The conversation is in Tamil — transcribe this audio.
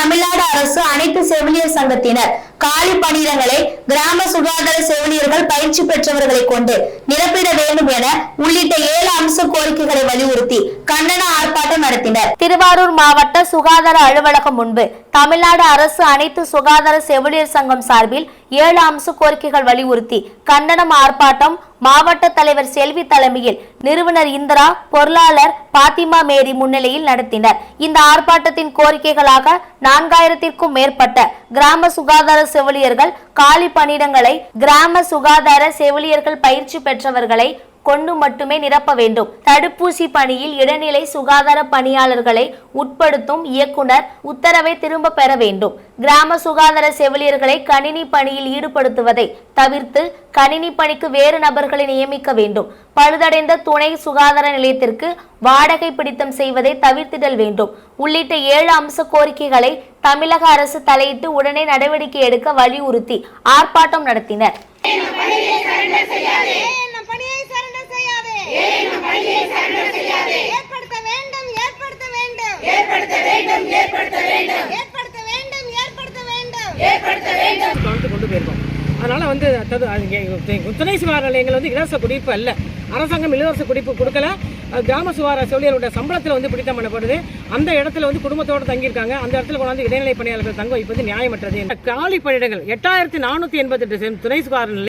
தமிழ்நாடு அரசு அனைத்து செவிலியர் சங்கத்தினர் காலி பணியிடங்களை கிராம சுகாதார செவிலியர்கள் பயிற்சி பெற்றவர்களை கொண்டு நிரப்பிட வேண்டும் என அம்ச கோரிக்கைகளை வலியுறுத்தி கண்டன ஆர்ப்பாட்டம் நடத்தினர். திருவாரூர் மாவட்ட சுகாதார அலுவலகம் முன்பு தமிழ்நாடு அரசு அனைத்து சுகாதார செவிலியர் சங்கம் சார்பில் ஏழு அம்ச கோரிக்கைகள் வலியுறுத்தி கண்டனம் ஆர்ப்பாட்டம் மாவட்ட தலைவர் செல்வி தலைமையில் நிறுவனர் இந்திரா பொருளாளர் பாத்திமா மேரி முன்னிலையில் நடத்தினர். இந்த ஆர்ப்பாட்டத்தின் கோரிக்கைகளாக நான்காயிரத்திற்கும் மேற்பட்ட கிராம சுகாதார செவிலியர்கள் காலி பணியிடங்களை கிராம சுகாதார செவிலியர்கள் பயிற்சி பெற்றவர்களை கொண்டு மட்டுமே நிரப்ப வேண்டும். தடுப்பூசி பணியில் இடைநிலை சுகாதார பணியாளர்களை உட்படுத்தும் இயக்குனர் உத்தரவை திரும்ப பெற வேண்டும். கிராம சுகாதார செவிலியர்களை கணினி பணியில் ஈடுபடுத்துவதை தவிர்த்து கணினி பணிக்கு வேறு நபர்களை நியமிக்க வேண்டும். பழுதடைந்த துணை சுகாதார நிலையத்திற்கு வாடகை பிடித்தம் செய்வதை தவிர்த்திடல் வேண்டும். உள்ளிட்ட ஏழு அம்ச கோரிக்கைகளை தமிழக அரசு தலையிட்டு உடனே நடவடிக்கை எடுக்க வலியுறுத்தி ஆர்ப்பாட்டம் நடத்தினர். கவனத்துக்கு கொண்டு போயிருக்கோம். அதனால் வந்து தது அது துணை சுகாதார நிலையங்கள் வந்து இலவச குடிப்பு அல்ல. அரசாங்கம் இலவச குடிப்பு கொடுக்கல. கிராம சுகாதார செவிலியருடைய சம்பளத்தில் வந்து பிடித்தம் பண்ணப்படுது. அந்த இடத்துல வந்து குடும்பத்தோடு தங்கியிருக்காங்க. அந்த இடத்துல கொண்டாந்து இடைநிலை பணியாளர்கள் தங்க வைப்பது நியாயமற்றது. காலி பணியிடங்கள் எட்டாயிரத்தி நானூற்றி எண்பத்தெட்டு துணை சுகாதார நிலையம்